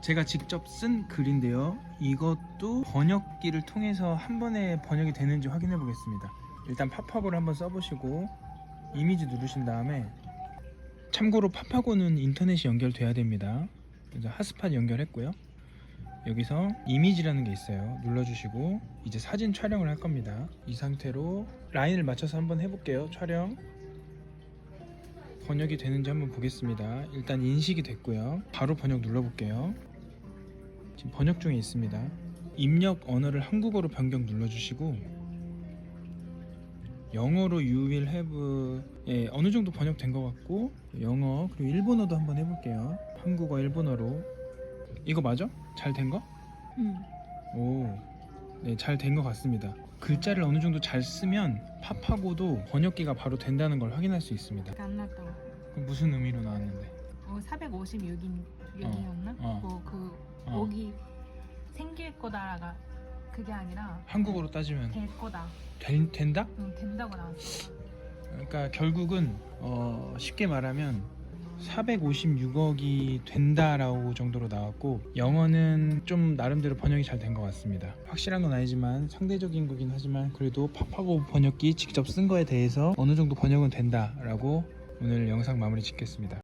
제가 직접 쓴 글인데요. 이것도 번역기를 통해서 한 번에 번역이 되는지 확인해 보겠습니다. 일단 파파고를 한번 써보시고 이미지 누르신 다음에 참고로 파파고는 인터넷이 연결돼야 됩니다. 그래서 핫스팟 연결했고요. 여기서 이미지라는 게 있어요. 눌러주시고 이제 사진 촬영을 할 겁니다. 이 상태로 라인을 맞춰서 한번 해볼게요. 촬영. 번역이 되는지 한번 보겠습니다. 일단 인식이 됐고요. 바로 번역 눌러볼게요. 지금 번역 중에 있습니다. 입력 언어를 한국어로 변경 눌러주시고 영어로 you will have 예, 어느 정도 번역된 것 같고 영어 그리고 일본어도 한번 해볼게요. 한국어 일본어로 이거 맞아? 잘 된 거? 응. 오, 네, 잘 된 것 같습니다. 글자를 어느 정도 잘 쓰면 팝하고도 번역기가 바로 된다는 걸 확인할 수 있습니다. 안 났다. 그럼 무슨 의미로 나왔는데? 어, 456인 6이었나? 어. 그 어. 생길 거다가 그게 아니라 한국어로 따지면 될 거다. 된, 된다? 응, 된다고 나왔어. 그러니까 결국은 어, 쉽게 말하면 456억이 된다라고 정도로 나왔고 영어는 좀 나름대로 번역이 잘 된 것 같습니다. 확실한 건 아니지만 상대적인 거긴 하지만 그래도 팝하고 번역기 직접 쓴 거에 대해서 어느 정도 번역은 된다라고 오늘 영상 마무리 짓겠습니다.